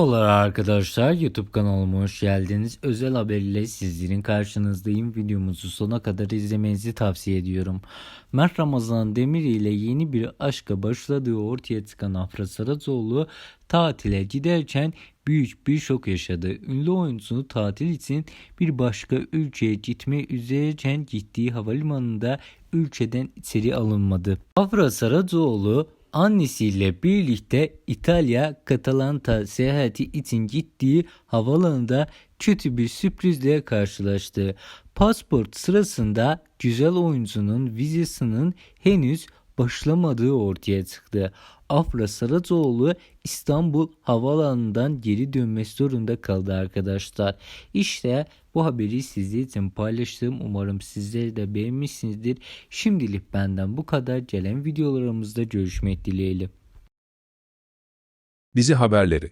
Merhabalar arkadaşlar YouTube kanalıma hoş geldiniz. Özel haber ile sizlerin karşınızdayım. Videomuzu sona kadar izlemenizi tavsiye ediyorum. Mert Ramazan Demir ile yeni bir aşka başladığı ortaya çıkan Afra Saracoğlu tatile giderken büyük bir şok yaşadı. Ünlü oyuncu tatil için bir başka ülkeye gitme üzereyken gittiği havalimanında ülkeden içeri alınmadı. Afra Saracoğlu annesiyle birlikte İtalya Katalanta seyahati için gittiği havalanında kötü bir sürprizle karşılaştı. Pasport sırasında güzel oyuncunun vizesinin henüz başlamadığı ortaya çıktı. Afra Saracoğlu İstanbul Havaalanı'ndan geri dönmesi zorunda kaldı arkadaşlar. İşte bu haberi sizler için paylaştım. Umarım sizleri de beğenmişsinizdir. Şimdilik benden bu kadar. Gelen videolarımızda görüşmek dileğiyle. Dizi haberleri